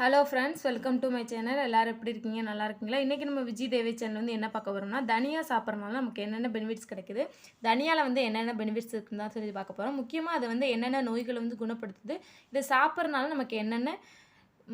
Hello friends welcome to my channel எல்லோரும் எப்படி இருக்கீங்க? நல்லா இருக்கீங்களா? இன்றைக்கி நம்ம விஜய் தேவி சேனல் வந்து என்ன பார்க்க வரோம்னா தனியாக சாப்பிட்றதுனால நமக்கு என்னென்ன பெனிஃபிட்ஸ் கிடைக்குது? தனியாவில் வந்து என்னென்ன பெனிஃபிட்ஸ் இருக்குன்னு தான் சொல்லி பார்க்க போகிறோம் முக்கியமாக அது வந்து என்னென்ன நோய்களை வந்து குணப்படுத்துது? இதை சாப்பிட்றதுனால நமக்கு என்னென்ன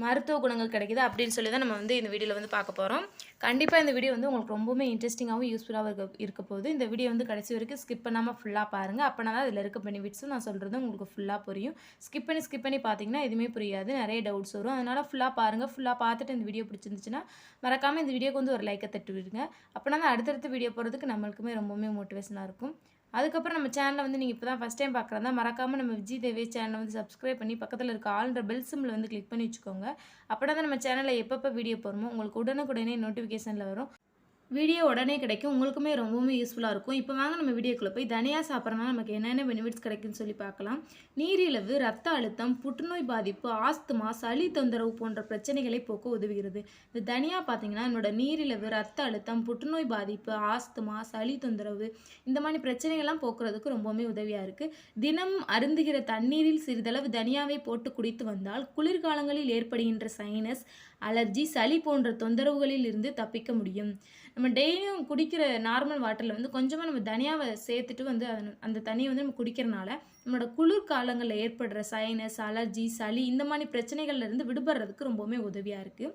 மருத்துவ குணங்கள் கிடைக்குது அப்படின்னு சொல்லி தான் நம்ம வந்து இந்த வீடியோவில் வந்து பார்க்க போகிறோம் கண்டிப்பாக இந்த வீடியோ வந்து உங்களுக்கு ரொம்பவுமே இன்ட்ரெஸ்டிங்காகவும் யூஸ்ஃபுல்லாகவும் இருக்க இருக்க போகுது. இந்த வீடியோ வந்து கடைசி வரைக்கும் ஸ்கிப் பண்ணாமல் ஃபுல்லாக பாருங்கள் அப்போனா தான் அதில் இருக்க பெனிஃபிட்ஸும் நான் சொல்கிறது உங்களுக்கு ஃபுல்லாக புரியும். ஸ்கிப் பண்ணி ஸ்கிப் பண்ணி பார்த்தீங்கன்னா எதுவுமே புரியாது. நிறைய டவுட்ஸ் வரும். அதனால் ஃபுல்லாக பாருங்கள் ஃபுல்லாக பார்த்துட்டு இந்த வீடியோ பிடிச்சிருந்துச்சுன்னா மறக்காமல் இந்த வீடியோக்கு வந்து ஒரு லைக்கை தட்டு விடுங்க அப்போனா தான் அடுத்தடுத்த வீடியோ போகிறதுக்கு நம்மளுக்குமே ரொம்பவுமே மோட்டிவேஷனாக இருக்கும். அதுக்கப்புறம் நம்ம சேனலை வந்து நீங்கள் இப்போ தான் ஃபஸ்ட் டைம் பார்க்குறதா மறக்காமல் நம்ம விஜய் தேவி சேனலை வந்து சப்ஸ்கிரைப் பண்ணி பக்கத்தில் இருக்க ஆல்ன்ற பெல் சிம்மில் வந்து கிளிக் பண்ணி வச்சுக்கோங்க. அப்படின்னா தான் நம்ம சேனலில் எப்பப்போ வீடியோ போகிறோமோ உங்களுக்கு உடனுக்குடனே நோட்டிஃபிகேஷனில் வரும். வீடியோ உடனே கிடைக்கும். உங்களுக்குமே ரொம்பவுமே யூஸ்ஃபுல்லாக இருக்கும். இப்போ வாங்க நம்ம வீடியோக்குள்ளே போய் தனியாக சாப்பிட்றதுனால நமக்கு என்னென்ன பெனிஃபிட்ஸ் கிடைக்குன்னு சொல்லி பார்க்கலாம். நீரிழிவு ரத்த அழுத்தம் புற்றுநோய் பாதிப்பு ஆஸ்துமா சளி தொந்தரவு போன்ற பிரச்சனைகளை போக்க உதவுகிறது. இந்த தனியாக பார்த்தீங்கன்னா என்னோட நீரிழிவு ரத்த அழுத்தம் புற்றுநோய் பாதிப்பு ஆஸ்துமா சளி தொந்தரவு இந்த மாதிரி பிரச்சனைகள்லாம் போக்குறதுக்கு ரொம்பவுமே உதவியாக இருக்குது தினம் அருந்துகிற தண்ணீரில் சிறிதளவு தனியாவை போட்டு குடித்து வந்தால் குளிர்காலங்களில் ஏற்படுகின்ற சைனஸ் அலர்ஜி சளி போன்ற தொந்தரவுகளில் இருந்து தப்பிக்க முடியும். நம்ம டெய்லியும் குடிக்கிற நார்மல் வாட்டரில் வந்து கொஞ்சமாக நம்ம தனியாவை சேர்த்துட்டு வந்து அதன் அந்த தண்ணியை வந்து நம்ம குடிக்கிறனால நம்மளோட குளிர் காலங்களில் ஏற்படுற சைனஸ் அலர்ஜி சளி இந்த மாதிரி பிரச்சனைகள்லேருந்து விடுபடுறதுக்கு ரொம்பவுமே உதவியாக இருக்குது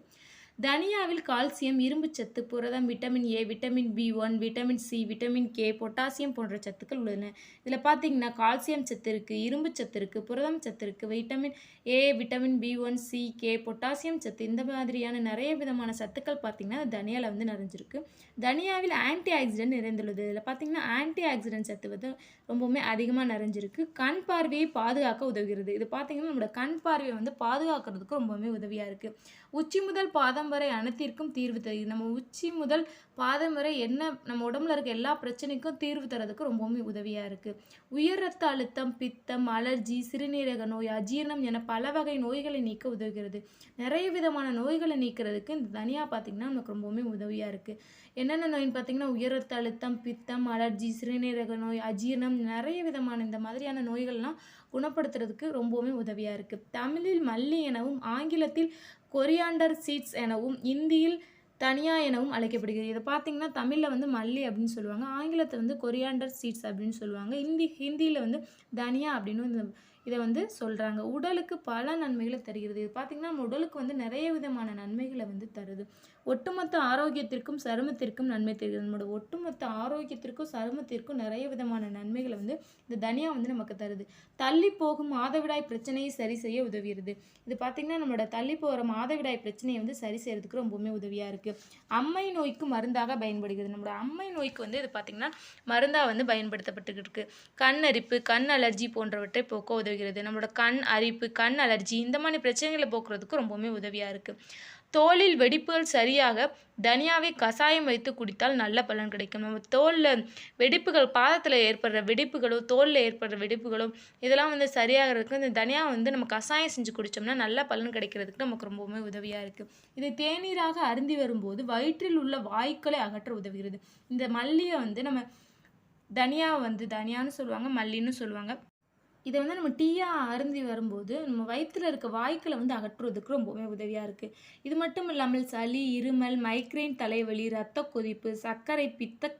தனியாவில் கால்சியம் இரும்புச்சத்து புரதம் vitamin A vitamin B one vitamin C vitamin K potassium போன்ற சத்துக்கள் உள்ளன. இதில் பார்த்தீங்கன்னா கால்சியம் சத்து இருக்குது இரும்பு சத்து இருக்குது புரதம் சத்து இருக்குது vitamin A vitamin B one C K potassium சத்து இந்த மாதிரியான நிறைய விதமான சத்துக்கள் பார்த்தீங்கன்னா தனியாவில் வந்து நிறைஞ்சிருக்கு. தனியாவில் ஆன்டி ஆக்சிடென்ட் நிறைந்துள்ளது. இதில் பார்த்தீங்கன்னா ஆன்டி ஆக்சிடென்ட் சத்து வந்து ரொம்பவுமே அதிகமாக நிறைஞ்சிருக்கு. கண் பார்வையை பாதுகாக்க உதவுகிறது. இது பார்த்தீங்கன்னா நம்மளோட கண் பார்வையை வந்து பாதுகாக்கிறதுக்கு ரொம்பவுமே உதவியாக இருக்குது உச்சி முதல் பாதம் வரை அனைத்திற்கும் தீர்வு தருகிறது நம்ம உச்சி முதல் பாதம் வரை என்ன நம்ம உடம்புல இருக்க எல்லா பிரச்சனைக்கும் தீர்வு தரதுக்கு ரொம்பவுமே உதவியாக இருக்குது உயர் ரத்த அழுத்தம் பித்தம் அலர்ஜி சிறுநீரக நோய் அஜீரணம் என பல வகை நோய்களை நீக்க உதவுகிறது. நிறைய விதமான நோய்களை நீக்கிறதுக்கு இந்த தனியாக பார்த்திங்கன்னா நமக்கு ரொம்பவுமே உதவியாக இருக்குது என்னென்ன நோயின்னு பார்த்திங்கன்னா உயர் ரத்த அழுத்தம் பித்தம் அலர்ஜி சிறுநீரக நோய் அஜீரணம் நிறைய விதமான இந்த மாதிரியான நோய்கள்லாம் குணப்படுத்துறதுக்கு ரொம்பவுமே உதவியாக இருக்குது தமிழில் மல்லி எனவும் ஆங்கிலத்தில் கொரியாண்டர் சீட்ஸ் எனவும் இந்தியில் தனியா எனவும் அழைக்கப்படுகிறது. இதை பார்த்தீங்கன்னா தமிழில் வந்து மல்லி அப்படின்னு சொல்லுவாங்க. ஆங்கிலத்தை வந்து கொரியாண்டர் சீட்ஸ் அப்படின்னு சொல்லுவாங்க. ஹிந்தி ஹிந்தியில் வந்து தனியா அப்படின்னு இந்த இதை வந்து சொல்கிறாங்க உடலுக்கு பல நன்மைகளை தருகிறது. இது பார்த்திங்கன்னா நம்ம உடலுக்கு வந்து நிறைய விதமான நன்மைகளை வந்து தருது. ஒட்டுமொத்த ஆரோக்கியத்திற்கும் சருமத்திற்கும் நன்மை தருகிறது. நம்மளோட ஒட்டுமொத்த ஆரோக்கியத்திற்கும் சருமத்திற்கும் நிறைய விதமான நன்மைகளை வந்து இந்த தனியா வந்து நமக்கு தருது. தள்ளி போகும் மாதவிடாய் பிரச்சனையை சரி செய்ய உதவுகிறது இது பார்த்திங்கன்னா நம்மளோட தள்ளி போகிற மாதவிடாய் பிரச்சனையை வந்து சரி செய்கிறதுக்கு ரொம்பவுமே உதவியாக இருக்குது அம்மை நோய்க்கு மருந்தாக பயன்படுகிறது. நம்மளோட அம்மை நோய்க்கு வந்து இது பார்த்திங்கன்னா மருந்தாக வந்து பயன்படுத்தப்பட்டுக்கிட்டு இருக்கு. கண் அரிப்பு கண் அலர்ஜி போன்றவற்றை போக்க உதவுகிறது. நம்மளோட கண் அரிப்பு கண் அலர்ஜி இந்த மாதிரி பிரச்சனைகளை போக்குறதுக்கு ரொம்பவுமே உதவியாக இருக்குது தோலில் வெடிப்புகள் சரியாக தனியாவை கஷாயம் வைத்து குடித்தால் நல்ல பலன் கிடைக்கும். நம்ம தோலில் வெடிப்புகள் பாதத்தில் ஏற்படுற வெடிப்புகளோ தோலில் ஏற்படுற வெடிப்புகளோ இதெல்லாம் வந்து சரியாகிறதுக்கு இந்த தனியா வந்து நம்ம கஷாயம் செஞ்சு குடித்தோம்னா நல்ல பலன் கிடைக்கிறதுக்கு நமக்கு ரொம்பவுமே உதவியாக இருக்குது இது தேநீராக அருந்தி வரும்போது வயிற்றில் உள்ள வாய்க்களை அகற்ற உதவுகிறது. இந்த மல்லியை வந்து நம்ம தனியா வந்து தனியான்னு சொல்லுவாங்க மல்லின்னு சொல்லுவாங்க. இதை வந்து நம்ம டீயாக அருந்தி வரும்போது நம்ம வயிற்றில் இருக்க வாய்க்களை வந்து அகற்றுவதற்கு ரொம்பவுமே உதவியாக இருக்குது இது மட்டும் இல்லாமல் சளி இருமல் மைக்ரைன் தலைவலி இரத்த கொதிப்பு சர்க்கரை பித்த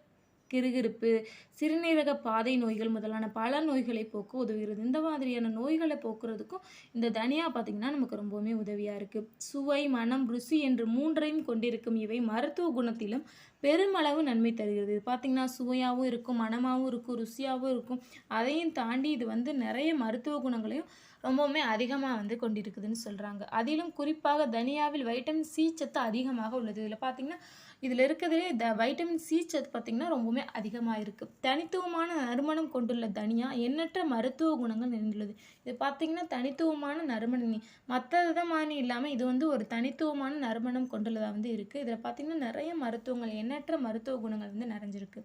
கிருகிருப்பு சிறுநீரக பாதை நோய்கள் முதலான பல நோய்களை போக்க உதவுகிறது. இந்த மாதிரியான நோய்களை போக்குறதுக்கும் இந்த தனியா பார்த்திங்கன்னா நமக்கு ரொம்பவுமே உதவியாக இருக்குது சுவை மனம் ருசி என்று மூன்றையும் கொண்டிருக்கும் இவை மருத்துவ குணத்திலும் பெருமளவு நன்மை தருகிறது. இது பார்த்திங்கன்னா சுவையாகவும் இருக்கும் மனமாகவும் இருக்கும் ருசியாகவும் இருக்கும். அதையும் தாண்டி இது வந்து நிறைய மருத்துவ குணங்களையும் ரொம்பவுமே அதிகமாக வந்து கொண்டிருக்குதுன்னு சொல்கிறாங்க அதிலும் குறிப்பாக தனியாவில் வைட்டமின் சி சத்து அதிகமாக உள்ளது. இதில் பார்த்திங்கன்னா இதில் இருக்கிறதுலே த வைட்டமின் சி சத்து பார்த்திங்கன்னா ரொம்பவுமே அதிகமாக இருக்குது தனித்துவமான நறுமணம் கொண்டுள்ள தனியா எண்ணற்ற மருத்துவ குணங்கள் நிறைந்துள்ளது. இது பார்த்திங்கன்னா தனித்துவமான நறுமணம் மற்ற விதமான இல்லாமல் இது வந்து ஒரு தனித்துவமான நறுமணம் கொண்டுள்ளதாக வந்து இருக்குது இதில் பார்த்திங்கன்னா நிறைய மருத்துவங்கள் எண்ணற்ற மருத்துவ குணங்கள் வந்து நிறைஞ்சிருக்கு.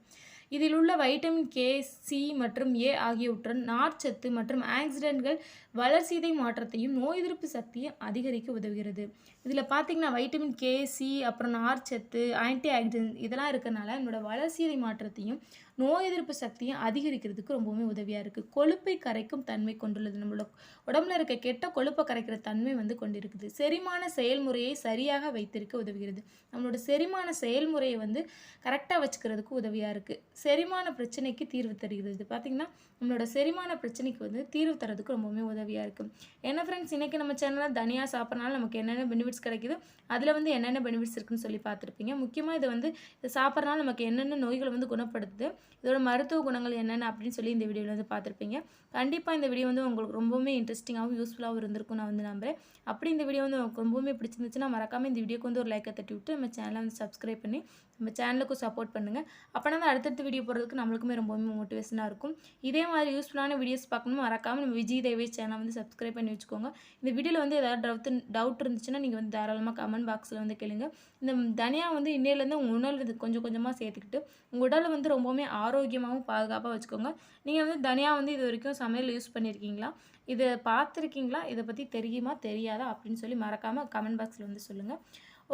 இதில் உள்ள வைட்டமின் கே சி மற்றும் ஏ ஆகியவற்றுடன் நார்ச்சத்து மற்றும் ஆக்சிடென்ட்கள் வளர்சிதை மாற்றத்தையும் நோய் எதிர்ப்பு சக்தியும் அதிகரிக்க உதவுகிறது. இதில் பார்த்தீங்கன்னா வைட்டமின் கே சி அப்புறம் நார்ச்சத்து ஆன்டி ஆக்சிடென்ட் இதெல்லாம் இருக்கிறனால நம்மளோட வளர்சிதை மாற்றத்தையும் நோய் எதிர்ப்பு சக்தியும் அதிகரிக்கிறதுக்கு ரொம்பவுமே உதவியாக இருக்குது கொழுப்பை கரைக்கும் தன்மை கொண்டுள்ளது. நம்மளோட உடம்புல இருக்க கெட்ட கொழுப்பை கரைக்கிற தன்மை வந்து கொண்டிருக்குது. செரிமான செயல்முறையை சரியாக வைத்திருக்க உதவுகிறது. நம்மளோட செரிமான செயல்முறையை வந்து கரெக்டாக வச்சுக்கிறதுக்கு உதவியாக இருக்குது செரிமான பிரச்சனைக்கு தீர்வு தருகிறது. இது பார்த்திங்கன்னா நம்மளோட செரிமான பிரச்சனைக்கு வந்து தீர்வு தரதுக்கு ரொம்பவுமே உதவியாக இருக்குது என்ன ஃப்ரெண்ட்ஸ் இன்றைக்கி நம்ம சேனலில் தனியாக சாப்பிட்றனால நமக்கு என்னென்ன பெனிஃபிட்ஸ் கிடைக்குது? அதில் வந்து என்னென்ன பெனிஃபிட்ஸ் இருக்குன்னு சொல்லி பார்த்துருப்பீங்க. முக்கிய முக்கியமாக இது வந்து இது சாப்பிட்றனால நமக்கு என்னென்ன நோய்களை வந்து குணப்படுத்துது இதோட மருத்துவ குணங்கள் என்னென்ன அப்படின்னு சொல்லி இந்த வீடியோவில் வந்து பார்த்துருப்பீங்க. கண்டிப்பாக இந்த வீடியோ வந்து உங்களுக்கு ரொம்பவுமே இன்ட்ரெஸ்டிங்காகவும் யூஸ்ஃபுல்லாகவும் இருந்திருக்கும் நான் வந்து நம்புறேன். அப்படி இந்த வீடியோ வந்து உங்களுக்கு ரொம்பவுமே பிடிச்சிருந்துச்சுன்னா மறக்காமல் இந்த வீடியோக்கு வந்து ஒரு லைக்கை தட்டி விட்டு நம்ம சேனலை வந்து சப்ஸ்கிரைப் பண்ணி நம்ம சேனலுக்கும் சப்போர்ட் பண்ணுங்கள் அப்போனா தான் அடுத்தடுத்த வீடியோ போடுறதுக்கு நம்மளுக்குமே ரொம்பவுமே மோட்டிவேஷனாக இருக்கும். இதே மாதிரி யூஸ்ஃபுல்லான வீடியோஸ் பார்க்கணும் மறக்காமல் நம்ம விஜய் தேவேஷ் சேனல் வந்து சப்ஸ்கிரைப் பண்ணி வச்சுக்கோங்க. இந்த வீடியோவில் வந்து ஏதாவது டவுட் டவுட் இருந்துச்சுன்னா நீங்கள் வந்து தாராளமாக கமெண்ட் பாக்ஸில் வந்து கேளுங்க. இந்த தனியாக வந்து இன்னையிலேருந்து உங்கள் உணவு கொஞ்சம் கொஞ்சமாக சேர்த்துக்கிட்டு உங்கள் உடலை வந்து ரொம்பவுமே ஆரோக்கியமாகவும் பாதுகாப்பாக வச்சுக்கோங்க. நீங்கள் வந்து தனியாக வந்து இது வரைக்கும் சமையல் யூஸ் பண்ணியிருக்கீங்களா இதை பார்த்துருக்கீங்களா? இதை பற்றி தெரியுமா? தெரியாதா? அப்படின்னு சொல்லி மறக்காமல் கமெண்ட் பாக்ஸில் வந்து சொல்லுங்கள்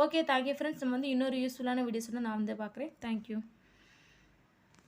ஓகே தேங்க்யூ ஃப்ரெண்ட்ஸ் நம்ம வந்து இன்னொரு யூஸ்ஃபுல்லான வீடியோஸ் வந்து நான் வந்து பார்க்குறேன். தேங்க்யூ